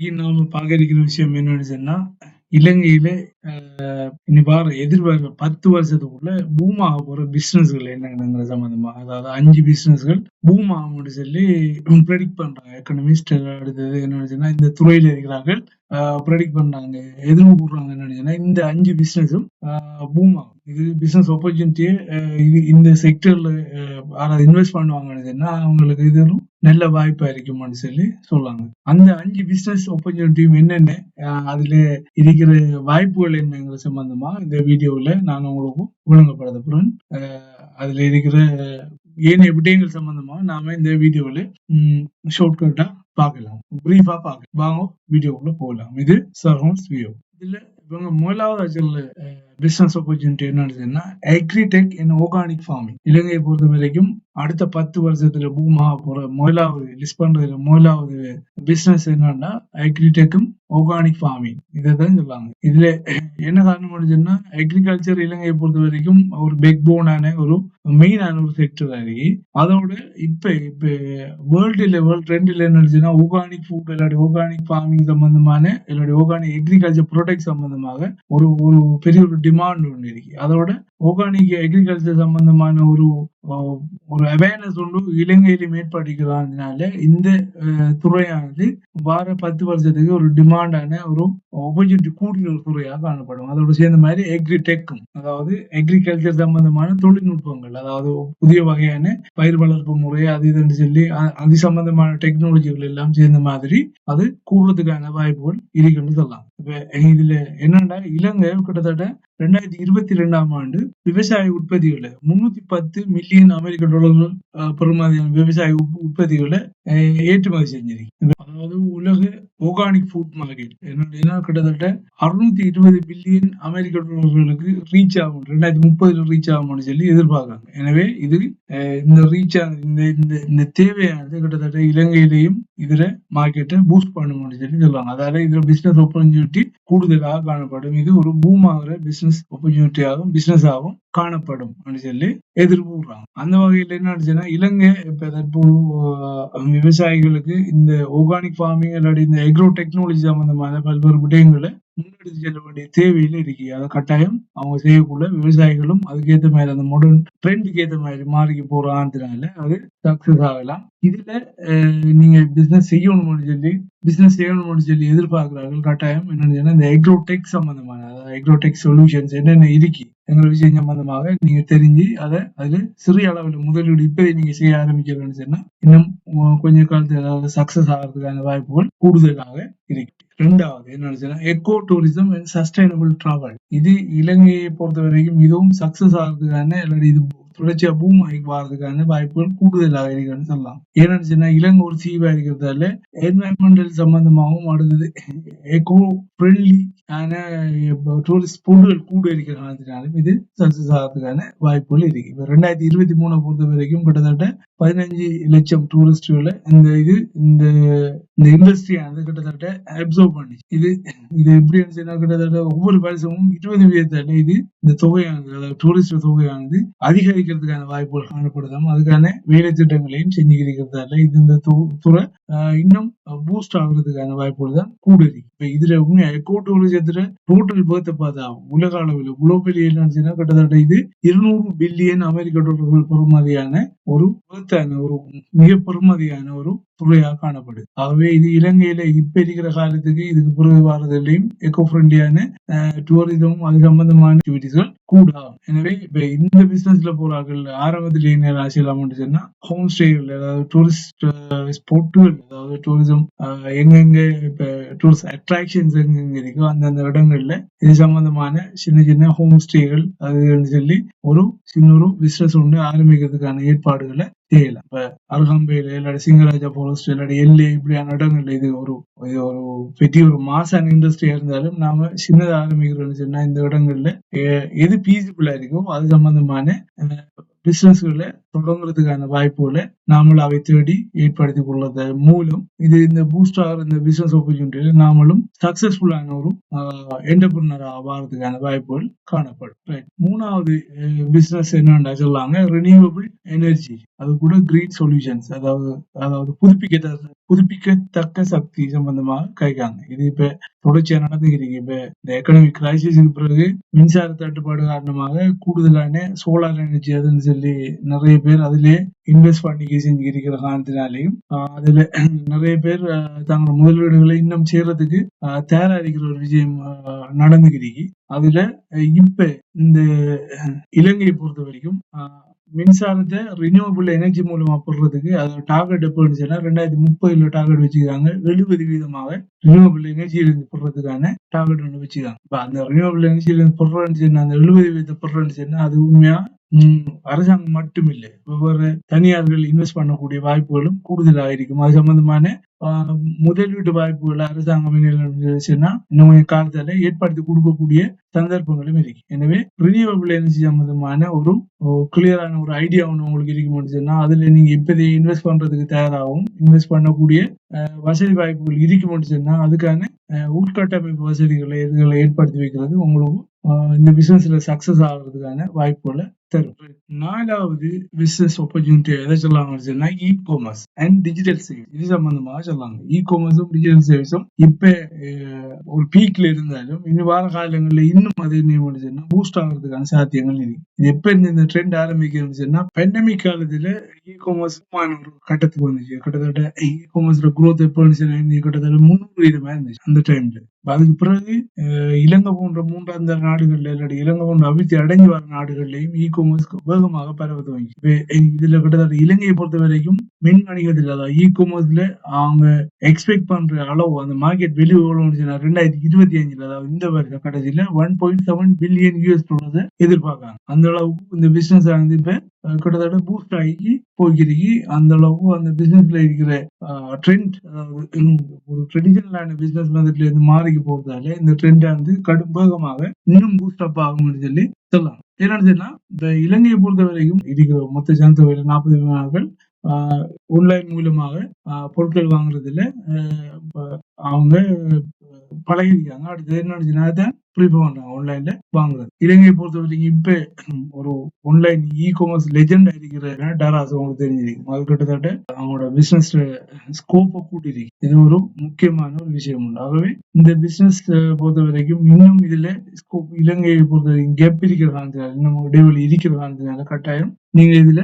இன்னைக்கு நாம பார்க்க இருக்கிற விஷயம் என்னன்னு சொன்னா இலங்கையில இனி வார எதிர்பார்க்கிற பத்து வருஷத்துக்குள்ள பூம் ஆக போற பிசினஸ்கள் என்னங்கிற சம்பந்தமா அதாவது அஞ்சு பிசினஸ்கள் பூம் ஆகும்னு சொல்லி ப்ரெடிக்ட் பண்றாங்க. எக்கனமிஸ்ட் அடுத்தது என்னன்னு சொன்னா இந்த துறையில இருக்கிறார்கள் ப்ரெடிக்ட் பண்றாங்க எதிர்வு கூடுறாங்க என்னன்னு சொன்னா இந்த அஞ்சு பிசினஸும் பூம் ஆகும். இது பிசினஸ் ஆப்பர்ச்சுனிட்டியை இந்த செக்டர்ல யாராவது இன்வெஸ்ட் பண்ணுவாங்கன்னு சொன்னா அவங்களுக்கு இதுவும் நல்ல வாய்ப்பா இருக்குமான்னு சொல்லி சொல்லுவாங்க அந்த அஞ்சு பிசினஸ் ஆப்பர்ச்சுனிட்டியும் என்னென்ன அதுல இருக்கிற வாய்ப்புகள் என்னங்கிற சம்பந்தமா இந்த வீடியோவில் நான் உங்களுக்கு ஒழுங்கப்படுத்த போறேன் அதுல இருக்கிற ஏனைய விடயங்கள் சம்பந்தமா நாம இந்த வீடியோவில் ஷார்ட்கட்டா பார்க்கலாம். பிரீஃபா பார்க்கலாம். வாங்க வீடியோக்குள்ள போகலாம். இது சர்ஹோன்ஸ் வியூ இதுல இவங்க முதலாவது வச்சிருந்த பிசினஸ் ஆப்பர்ச்சுனிட்டி என்னன்னு அக்ரிடெக் இன் ஆர்கானிக் ஃபார்மிங் இலங்கையை பொறுத்த வரைக்கும் அடுத்த பத்து வருஷத்துல பூமாக போற முதலாவது லிஸ்ட் பண்றதுல முதலாவது பிசினஸ் என்னன்னா அக்ரிடெக்கும் ஆர்கானிக் ஃபார்மிங் இதை தான் சொல்லுவாங்க இதுல என்ன காரணம் சொன்னா அக்ரிகல்ச்சர் இலங்கையை பொறுத்த வரைக்கும் ஒரு பெக் போனான ஒரு மெயினான ஒரு செக்டர் இருக்கு அதோட இப்ப இப்ப வேர்ல்டு லெவல் ட்ரெண்ட்ல என்ன சொன்னா ஆர்கானிக் ஃபுட் இல்லாட்டி ஆர்கானிக் ஃபார்மிங் சம்பந்தமான இல்லாட்டி ஆர்கானிக் அக்ரிகல்ச்சர் ப்ராடக்ட் சம்பந்தமாக ஒரு ஒரு பெரிய ஒரு டிமாண்ட் ஒன்று இருக்கு. அதோட ஆர்கானிக் அக்ரிகல்ச்சர் சம்பந்தமான ஒரு ஒரு அவேர்னஸ் ஒன்று இலங்கையிலும் ஏற்படுகிறாதனால இந்த துறையானது வார பத்து வருஷத்துக்கு ஒரு டிமாண்டான ஒரு ஆப்பர்ச்சுனிட்டி கூடிய ஒரு துறையாக காணப்படும். அதோட சேர்ந்த மாதிரி எக்ரிடெக்கும் அதாவது எக்ரிகல்ச்சர் சம்பந்தமான தொழில்நுட்பங்கள் அதாவது புதிய வகையான பயிர் வளர்ப்பு முறை அது இதுன்னு சொல்லி அது சம்பந்தமான டெக்னாலஜிகள் எல்லாம் சேர்ந்த மாதிரி அது கூடுறதுக்கான வாய்ப்புகள் இருக்குன்னு சொல்லலாம். இப்ப இதுல என்னன்னா இலங்கை கிட்டத்தட்ட ரெண்டாயிரத்தி இருபத்தி ரெண்டாம் ஆண்டு விவசாய உற்பத்திகளை முன்னூத்தி பத்து மில்லியன் மில்லியன் அமெரிக்க டாலர்கள் பெருமதியான விவசாய உற்பத்திகளை ஏற்றுமதி செஞ்சிருக்கு அதாவது உலக ஆர்கானிக் ஃபுட் மார்க்கெட் என்னன்னா கிட்டத்தட்ட அறுநூத்தி இருபது பில்லியன் அமெரிக்க டாலர்களுக்கு ரீச் ஆகும் ரெண்டாயிரத்தி முப்பதுல ரீச் ஆகும்னு சொல்லி எதிர்பார்க்காங்க எனவே இது இந்த ரீச் இந்த இந்த இந்த தேவையானது கிட்டத்தட்ட இலங்கையிலையும் இதுல மார்க்கெட்டை பூஸ்ட் பண்ணணும்னு சொல்லி சொல்லுவாங்க அதாவது இதுல பிசினஸ் ஆப்பர்ச்சுனிட்டி கூடுதலாக காணப்படும் இது ஒரு பூமாகிற ஆகிற பிசினஸ் ஆப்பர்ச்சுனிட்டியாகவும் பிசினஸ் ஆகும் காணப்படும் அப்படின்னு சொல்லி எதிர்பார்க்குறாங்க அந்த வகையில் என்ன இலங்கை இப்ப தற்போது விவசாயிகளுக்கு இந்த ஆர்கானிக் ஃபார்மிங் இல்லாட்டி இந்த எக்ரோ டெக்னாலஜி சம்பந்தமான பல்வேறு விடயங்களை முன்னெடுத்து செல்ல வேண்டிய தேவையில இருக்கு அதை கட்டாயம் அவங்க செய்யக்குள்ள விவசாயிகளும் அதுக்கேற்ற மாதிரி அந்த மாடர்ன் ட்ரெண்டுக்கு ஏற்ற மாதிரி மாறிக்கு போறான்றதுனால அது சக்சஸ் ஆகலாம். இதுல நீங்க பிசினஸ் செய்யணும்னு சொல்லி பிசினஸ் செய்யணும்னு சொல்லி எதிர்பார்க்கிறார்கள். கட்டாயம் என்னன்னு இந்த எக்ரோடெக் சம்பந்தமான அதாவது எக்ரோடெக் சொல்யூஷன்ஸ் என்னென்ன இருக்கு எங்கள் விஷயம் சம்பந்தமாக நீங்க தெரிஞ்சு அதை அதுல சிறிய அளவில் முதலீடு இப்பவே நீங்க செய்ய ஆரம்பிக்கிறேன்னு சொன்னா இன்னும் கொஞ்ச காலத்துல ஏதாவது சக்சஸ் ஆகிறதுக்கான வாய்ப்புகள் கூடுதலாக இருக்கு. ரெண்டாவது என்ன eco tourism and sustainable travel இது இலங்கையை பொறுத்த வரைக்கும் இதுவும் சக்சஸ் ஆகிறதுக்கான இல்லாட்டி இது தொடர்ச்சியா பூம் ஆகி வாரதுக்கான வாய்ப்புகள் கூடுதலாக இருக்குன்னு சொல்லலாம். ஏன்னு இலங்கை ஒரு தீவா இருக்கிறதால என்வரன்மெண்டல் சம்பந்தமாகவும் அடுத்தது எக்கோ ஃப்ரெண்ட்லி டூரிஸ்ட் பொருட்கள் கூட இருக்கிற காரணத்தினாலும் இது சக்சஸ் ஆகிறதுக்கான வாய்ப்புகள் இருக்கு. இப்ப ரெண்டாயிரத்தி இருபத்தி மூணை பொறுத்த வரைக்கும் கிட்டத்தட்ட பதினஞ்சு லட்சம் டூரிஸ்டுகளை இந்த இது இந்த இந்த இண்டஸ்ட்ரியானது கிட்டத்தட்ட அப்சர்வ் பண்ணி இது இது எப்படி கிட்டத்தட்ட ஒவ்வொரு வருஷமும் இருபது வீதத்தால இது இந்த தொகையானது அதாவது டூரிஸ்ட் தொகையானது அதிகரிக்கிறதுக்கான வாய்ப்புகள் காணப்படுதாம். அதுக்கான வேலை திட்டங்களையும் செஞ்சுக்கிறதால இது இந்த துறை இன்னும் பூஸ்ட் ஆகுறதுக்கான வாய்ப்புகள் தான் கூட இப்போ இப்ப இதுல உண்மையா எக்கோ டூரிசத்துல டோட்டல் பேர்த்த பார்த்தா உலக அளவில் குளோபலி என்னன்னு கிட்டத்தட்ட இது இருநூறு பில்லியன் அமெரிக்க டாலர்கள் பெறுமதியான ஒரு பேர்த்தான ஒரு மிக பெருமதியான ஒரு துறையாக காணப்படுது. ஆகவே இது இலங்கையில இப்ப இருக்கிற காலத்துக்கு இதுக்கு பிறகு வாரதிலையும் எக்கோ ஃப்ரெண்ட்லியான டூரிசம் அது சம்பந்தமான ஆக்டிவிட்டிஸ்கள் கூடாகும் எனவே இப்ப இந்த பிசினஸ்ல போறார்கள் ஆரம்பத்தில் என்ன ராசி ராசியலாம்னு சொன்னா ஹோம் ஸ்டேகள் அதாவது டூரிஸ்ட் ஸ்போர்ட்டுகள் அதாவது டூரிசம் எங்கெங்க இப்ப டூரிஸ்ட் அட்ராக்ஷன்ஸ் எங்கெங்க இருக்கோ அந்தந்த இடங்கள்ல இது சம்பந்தமான சின்ன சின்ன ஹோம் ஸ்டேகள் அதுன்னு சொல்லி ஒரு சின்ன ஒரு பிசினஸ் ஒன்று ஆரம்பிக்கிறதுக்கான ஏற்பாடுகளை செய்யலாம் இப்ப அருகம்பையில இல்லாட்டி சிங்கராஜா ஃபாரஸ்ட் இல்லாட்டி எல்லை இப்படியான இடங்கள்ல இது ஒரு இது ஒரு பெரிய ஒரு மாசான இண்டஸ்ட்ரியா இருந்தாலும் நாம சின்னதா ஆரம்பிக்கிறோம்னு சொன்னா இந்த இடங்கள்ல எது பீசிபிளா இருக்கோ அது சம்பந்தமான பிசினஸ்களை தொடங்குறதுக்கான வாய்ப்புகளை நாமளும் அவை தேடி ஏற்படுத்தி கொள்வது மூலம் இது இந்த பூஸ்ட் ஆகிற இந்த பிசினஸ் ஆப்பர்ச்சுனிட்டியில நாமளும் சக்சஸ்ஃபுல்லான ஒரு என்டர்பிரினர் ஆகிறதுக்கான வாய்ப்புகள் காணப்படும். Right. மூணாவது பிசினஸ் என்னன்னு சொல்லாங்க ரினியூவபிள் எனர்ஜி அது கூட கிரீன் சொல்யூஷன்ஸ் அதாவது அதாவது புதுப்பிக்க புதுப்பிக்கத்தக்க சக்தி சம்பந்தமாக கைகாங்க இது இப்ப தொடர்ச்சியா நடந்துக்கிறீங்க இப்ப இந்த எக்கனாமிக் கிரைசிஸுக்கு பிறகு மின்சார தட்டுப்பாடு காரணமாக கூடுதலான சோலார் எனர்ஜி அதுன்னு சொல்லி நிறைய பேர் அதிலே இன்வெஸ்ட் பண்ணி செஞ்சு இருக்கிற காரணத்தினாலையும் அதுல நிறைய பேர் தங்களோட முதலீடுகளை இன்னும் செய்யறதுக்கு ஆஹ் தயாரா ஒரு விஷயம் நடந்துக்கிறீங்க அதுல இப்ப இந்த இலங்கையை பொறுத்த வரைக்கும் ஆஹ் மின்சாரத்தை ரினியூவபிள் எனர்ஜி மூலமா போடுறதுக்கு அதோட டார்கெட் எப்போ இருந்துச்சுன்னா ரெண்டாயிரத்தி முப்பதுல டார்கெட் வச்சுக்கிறாங்க எழுபது வீதமாக ரினியூவபிள் எனர்ஜியிலிருந்து போடுறதுக்கான டார்கெட் ஒன்று வச்சுக்காங்க இப்போ அந்த ரினியூவபிள் எனர்ஜியிலிருந்து போடுறேன்னு அந்த எழுபது வீதத்தை போடுறேன்னு அது உண்மையா? அரசாங்கம் மட்டும் இல்லை வெவ்வேறு தனியார்கள் இன்வெஸ்ட் பண்ணக்கூடிய வாய்ப்புகளும் கூடுதலாக இருக்கும். அது சம்பந்தமான முதலீட்டு வாய்ப்புகளை அரசாங்கம் என்ன இன்னும் கொஞ்சம் ஏற்படுத்தி கொடுக்கக்கூடிய சந்தர்ப்பங்களும் இருக்கு. எனவே ரினியூவபிள் எனர்ஜி சம்பந்தமான ஒரு கிளியரான ஒரு ஐடியா ஒன்று உங்களுக்கு இருக்க சொன்னா அதுல நீங்க இப்போதைய இன்வெஸ்ட் பண்றதுக்கு தயாராகவும் இன்வெஸ்ட் பண்ணக்கூடிய வசதி வாய்ப்புகள் இருக்க சொன்னா அதுக்கான உட்கட்டமைப்பு வசதிகளை இதுகளை ஏற்படுத்தி வைக்கிறது உங்களுக்கு இந்த பிசினஸ்ல சக்சஸ் ஆகுறதுக்கான வாய்ப்புகளை தரும். நாலாவது பிசினஸ் ஆப்பர்ச்சுனிட்டி எதை சொல்லாங்கன்னு சொன்னா e commerce and digital service இது சம்பந்தமாக சொல்லாங்க இ காமர்ஸும் டிஜிட்டல் சேவைஸும் இப்ப ஒரு பீக்ல இருந்தாலும் இன்னும் வார காலங்களில் இன்னும் அதே என்ன சொன்னா பூஸ்ட் ஆகிறதுக்கான சாத்தியங்கள் இருக்கு இது எப்ப இருந்து இந்த ட்ரெண்ட் ஆரம்பிக்குதுன்னு சொன்னா பெண்டமிக் காலத்துல இ காமர்ஸ் ஒரு கட்டத்துக்கு வந்துச்சு. கிட்டத்தட்ட இ காமர்ஸ்ல குரோத் எப்போ இருந்துச்சு கிட்டத்தட்ட முன்னூறு விதமா இருந்துச்சு அந்த டைம்ல அதுக்கு பிறகு இலங்கை போன்ற மூன்றாந்த நாடுகள்ல இல்லாட்டி இலங்கை போன்ற அபிவிருத்தி அடைஞ்சு வர நாடுகள்லையும் இ காமர்ஸ் வேகமாக பரவ துவங்கி இதுல கிட்டத்தட்ட இலங்கையை பொறுத்த வரைக்கும் மின் வணிகத்தில் அதாவது இ காமர்ஸ்ல அவங்க எக்ஸ்பெக்ட் பண்ற அளவு அந்த மார்க்கெட் வெளியே எவ்வளவு ரெண்டாயிரத்தி இருபத்தி அஞ்சுல அதாவது இந்த வருஷ கடைசியில one point seven billion US dollars எதிர்பார்க்காங்க அந்த அளவுக்கு இந்த பிசினஸ் வந்து இப்ப கிட்டத்தட்ட பூஸ்ட் ஆகி போய்க்கிறீங்க அந்த அளவுக்கு அந்த பிசினஸ்ல இருக்கிற ட்ரெண்ட் அதாவது ஒரு ட்ரெடிஷனலான பிசினஸ் மெத்தட்ல இருந்து மாறி போறதால இந்த ட்ரெண்ட் வந்து கடும் வேகமாக இன்னும் பூஸ்ட் அப் ஆகும்னு சொல்லி சொல்லலாம். என்னன்னு சொன்னா இந்த இலங்கையை பொறுத்த வரைக்கும் இருக்கிற மொத்த ஜனத்தொகையில நாற்பது விமானங்கள் ஆன்லைன் மூலமாக பொருட்கள் வாங்குறதுல அவங்க பழகிருக்காங்க. அடுத்தது என்னன்னு தான் ப்ரிஃபர் பண்றாங்க ஆன்லைன்ல வாங்குறது. இலங்கையை பொறுத்த வரைக்கும் இப்ப ஒரு ஆன்லைன் இ காமர்ஸ் லெஜெண்ட் இருக்கிற டாராஸ் உங்களுக்கு தெரிஞ்சிருக்கு அது கிட்டத்தட்ட அவங்களோட பிசினஸ் ஸ்கோப்பை கூட்டிருக்கு இது ஒரு முக்கியமான ஒரு விஷயம் உண்டு. ஆகவே இந்த பிசினஸ் பொறுத்த வரைக்கும் இன்னும் இதுல ஸ்கோப் இலங்கையை பொறுத்த வரைக்கும் கேப் இருக்கிற காரணத்தினால இன்னும் இடைவெளி இருக்கிற காரணத்தினால கட்டாயம் நீங்க இதுல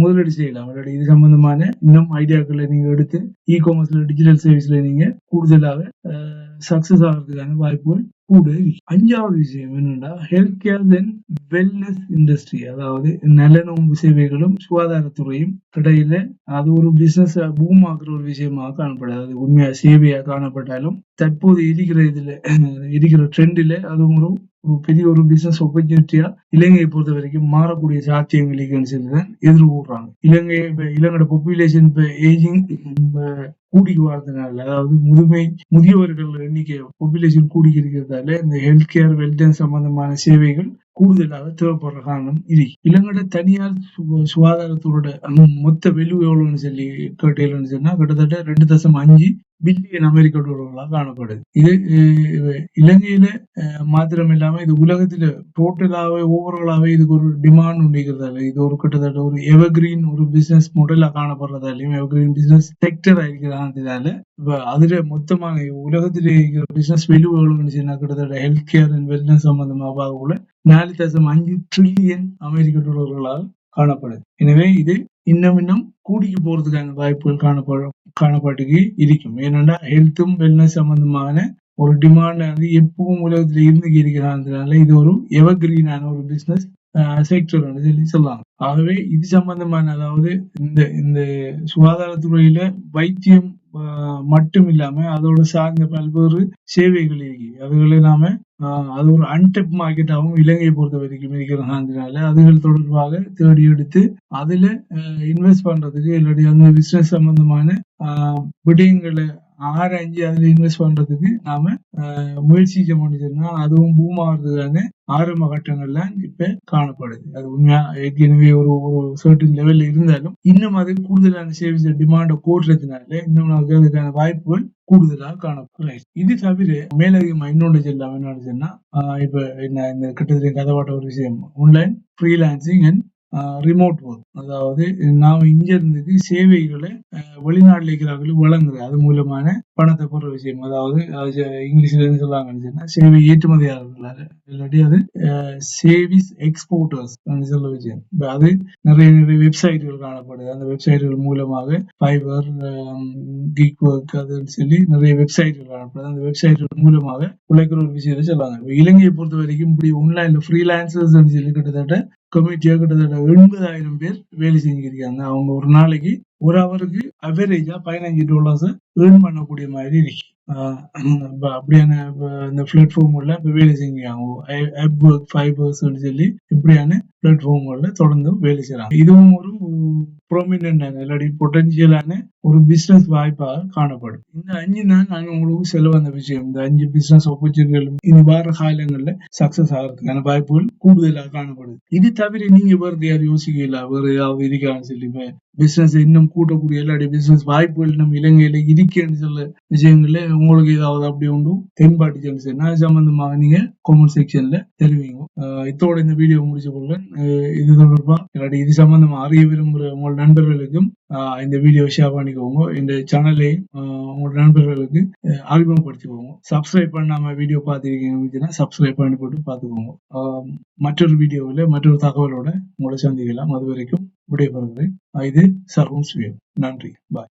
முதலீடு செய்யலாம். இல்லாட்டி இது சம்பந்தமான இன்னும் ஐடியாக்களை நீங்க எடுத்து இ காமர்ஸ்ல டிஜிட்டல் சர்வீஸ்ல நீங்க கூடுதலாக சக்சஸ் ஆகிறதுக்கான வாய்ப்புகள் கூட இருக்கு அஞ்சாவது விஷயம் என்னன்னா health care then wellness industry அதாவது நலனோம்பு சேவைகளும் சுகாதாரத்துறையும் இடையில அது ஒரு பிசினஸ் பூம் ஆகிற ஒரு விஷயமாக காணப்படாது. அது உண்மையா சேவையா காணப்பட்டாலும் தற்போது இருக்கிற இதுல இருக்கிற ட்ரெண்டில் அது ஒரு ஒரு பெரிய ஒரு பிசினஸ் ஆப்பர்ச்சுனிட்டியா இலங்கையை பொறுத்த வரைக்கும் மாறக்கூடிய சாத்தியங்கள் இருக்குன்னு சொல்லி தான் எதிர்கூடுறாங்க இலங்கை இப்ப இலங்கையோட பாப்புலேஷன் இப்போ ஏஜிங் கூடி வாழ்ந்தனால அதாவது முதுமை முதியவர்கள் எண்ணிக்கை பாப்புலேஷன் கூடி இருக்கிறதால இந்த ஹெல்த் கேர் வெல்னஸ் சம்பந்தமான சேவைகள் கூடுதலாக தேவைப்படுற காரணம் இது இலங்கையோட தனியார் சு- சுகாதாரத்தோட மொத்த வெல்யூ எவ்வளவுன்னு சொல்லி கேட்டேன்னு சொன்னா கிட்டத்தட்ட ரெண்டு தசம் அஞ்சு பில்லியன் அமெரிக்க டாலர்களாக காணப்படுது. இது இலங்கையில மாத்திரம் இல்லாம இது உலகத்துல டோட்டலாவே ஓவராலாவே இதுக்கு ஒரு டிமாண்ட் உண்டிக்கிறதால இது ஒரு கிட்டத்தட்ட ஒரு எவர்கிரீன் ஒரு பிசினஸ் மாடலா காணப்படுறதாலையும் எவர்கிரீன் பிசினஸ் செக்டர் இருக்கிறதால அதுல மொத்தமாக உலகத்திலே இருக்கிற பிசினஸ் வெளி எவ்வளவுன்னு கிட்டத்தட்ட ஹெல்த் கேர் அண்ட் வெல்னஸ் சம்பந்தமாக கூட நாலு தசம் அஞ்சு ட்ரில்லியன் அமெரிக்க டாலர்களால் காணப்படுது. எனவே இது இன்னும் இன்னும் கூடிக்கு போறதுக்கான வாய்ப்புகள் காணப்பட காணப்பட்டுக்கு இருக்கும். ஏனென்றா ஹெல்த்தும் வெல்னஸ் சம்பந்தமான ஒரு டிமாண்ட் வந்து எப்பவும் உலகத்துல இருந்து இருக்கிறதுனால இது ஒரு எவர்கிரீனான ஒரு பிசினஸ் செக்டர் சொல்லி சொல்லலாம். ஆகவே இது சம்பந்தமான அதாவது இந்த இந்த சுகாதாரத்துறையில வைத்தியம் மட்டும் இல்லாம அதோட சார்ந்த பல்வேறு சேவைகள் இருக்கு. அதுகளை நாம அது ஒரு அன்டெப் மார்க்கெட்டாகவும் இலங்கையை பொறுத்த வரைக்கும் இருக்கிறதுனால அதுகள் தொடர்பாக தேடி எடுத்து அதுல இன்வெஸ்ட் பண்றதுக்கு இல்லாட்டி அந்த பிசினஸ் சம்பந்தமான விடயங்களை ஆறு அஞ்சு அதுல இன்வெஸ்ட் பண்றதுக்கு நாம முயற்சிக்க முடிஞ்சதுன்னா அதுவும் பூமாகிறதுக்கான ஆரம்ப கட்டங்கள்ல இப்ப காணப்படுது. அது உண்மையா ஏற்கனவே ஒரு ஒரு சர்டன் லெவல்ல இருந்தாலும் இன்னும் அது கூடுதலான சேவிஸ் டிமாண்ட கூடுறதுனால இன்னும் நமக்கு அதுக்கான வாய்ப்புகள் கூடுதலாக காணப்படும். இது தவிர மேலதிகமா இன்னொன்று என்னன்னு சொன்னா இப்ப என்ன இந்த கிட்டத்தட்ட கதவாட்ட ஒரு விஷயம் online freelancing and remote work அதாவது நாம் இங்க இருந்துட்டு சேவைகளை வெளிநாட்டில் வெளிநாட்டுல இருக்கிறவர்களுக்கு வழங்குறது. அது மூலமான பணத்தை போடுற விஷயம். அதாவது இங்கிலீஷ்ல என்ன சொல்லுவாங்கன்னு சேவை ஏற்றுமதியாளர்கள் இல்லாட்டி அது சேவிஸ் எக்ஸ்போர்ட்டர்ஸ் சொல்ல விஷயம். அது நிறைய நிறைய வெப்சைட்டுகள் காணப்படுது. அந்த வெப்சைட்டுகள் மூலமாக ஃபைபர் கிக் ஒர்க் அதுன்னு சொல்லி நிறைய வெப்சைட்டுகள் காணப்படுது. அந்த வெப்சைட்டுகள் மூலமாக உழைக்கிற ஒரு விஷயத்தை சொல்லுவாங்க. இப்ப இலங்கையை பொறுத்த வரைக்கும் இப்படி ஒன்லைன்ல ஃப்ரீலான்சர்ஸ் சொல்லி கிட்டத்தட்ட கமிட்டியா கிட்டத்தட்ட எண்பதாயிரம் பேர் வேலை செஞ்சிருக்காங்க. அவங்க ஒரு நாளைக்கு ஒரு ஹவருக்கு அவரேஜா பதினஞ்சு டாலர்ஸ் ஏர்ன் பண்ணக்கூடிய மாதிரி இருக்கு. அப்படியான இந்த இந்த உள்ள இப்ப வேலை செஞ்சாங்க ஆப் ஒர்க் ஃபைபர்ஸ் சொல்லி இப்படியான பிளாட்ஃபார்ம்களில் தொடர்ந்து வேலை செய்கிறாங்க இதுவும் ஒரு ப்ரொமினன்ட் இல்லாட்டி பொட்டன்ஷியலான ஒரு பிஸ்னஸ் வாய்ப்பாக காணப்படும். இந்த அஞ்சு நாள் நாங்கள் உங்களுக்கு செல்ல வந்த விஷயம் இந்த அஞ்சு பிஸ்னஸ் ஆப்பர்ச்சுனிட்டிகளும் இனி வார காலங்களில் சக்ஸஸ் ஆகிறதுக்கான வாய்ப்புகள் கூடுதலாக காணப்படுது. இது தவிர நீங்கள் வேறு யாரும் யோசிக்கல வேறு ஏதாவது இருக்கான்னு சொல்லி பிஸ்னஸ் இன்னும் கூட்டக்கூடிய இல்லாட்டி பிஸ்னஸ் வாய்ப்புகள் நம்ம இலங்கையில் இருக்கேன்னு சொல்ல விஷயங்களில் உங்களுக்கு ஏதாவது அப்படி உண்டு? தென்பாட்டு சொன்னா அது சம்பந்தமாக நீங்கள் கமெண்ட் செக்ஷனில் தெரிவிங்க. இதோட இந்த வீடியோ முடிச்சு கொள்ள இது தொடர்பா இல்லாட்டி இது சம்பந்தமா அறிய விரும்புகிற உங்கள் நண்பர்களுக்கும் இந்த வீடியோ ஷேர் பண்ணிக்கோங்க. இந்த சேனலையும் உங்களோட நண்பர்களுக்கு அறிமுகப்படுத்திக்கோங்க. சப்ஸ்கிரைப் பண்ணாம வீடியோ பார்த்துருக்கீங்கன்னா சப்ஸ்கிரைப் பண்ணி போட்டு பார்த்துக்கோங்க. மற்றொரு வீடியோவில் மற்றொரு தகவலோட உங்களை சந்திக்கலாம். அது வரைக்கும் விடைபெறுகிறேன். இது சர்வம் சுயம் நன்றி. பாய்